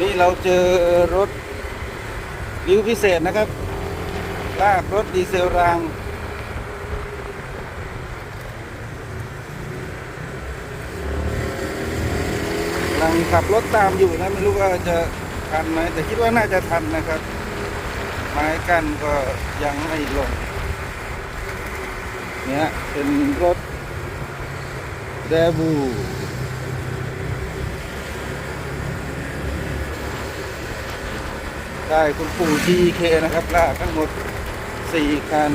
นี่เราเจอรถริ้วพิเศษนะครับ ลากรถดีเซลราง กำลังขับรถตามอยู่นะ ไม่รู้ว่าจะทันไหมแต่คิดว่าน่าจะทันนะครับ ไม้กั้นก็ยังไม่ลง เนี่ยเป็นรถเดบู ได้คุณปู่ GK นะครับลากทั้งหมด 4 คัน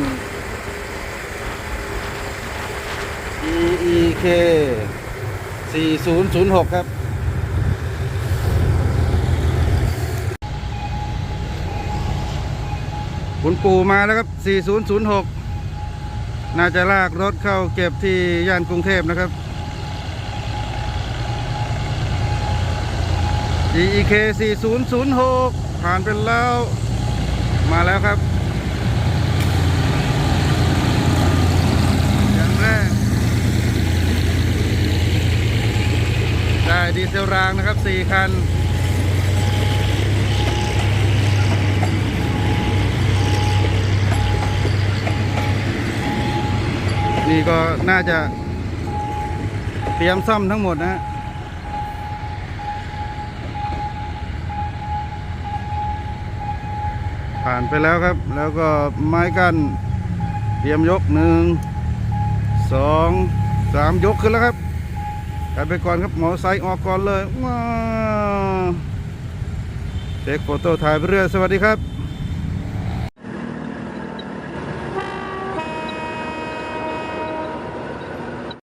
EEK 4006 ครับคุณปู่มาแล้วครับ 4006 น่าจะลากรถเข้าเก็บที่ย่านกรุงเทพนะครับ EEK 4006 ผ่านไปแล้ว มาแล้วครับอย่างแรกได้ดีเซลรางนะครับ 4 คันนี่ก็น่าจะเตรียมซ่อมทั้งหมดนะฮะ ผ่านไปแล้วครับ แล้วก็ไม้กั้นเตรียมยกหนึ่งสองสามยกขึ้นแล้วครับกันไปก่อนครับหมอไซออกก่อนเลยว้าวเทคโฟโต้ถ่ายไปเรื่อยสวัสดีครับ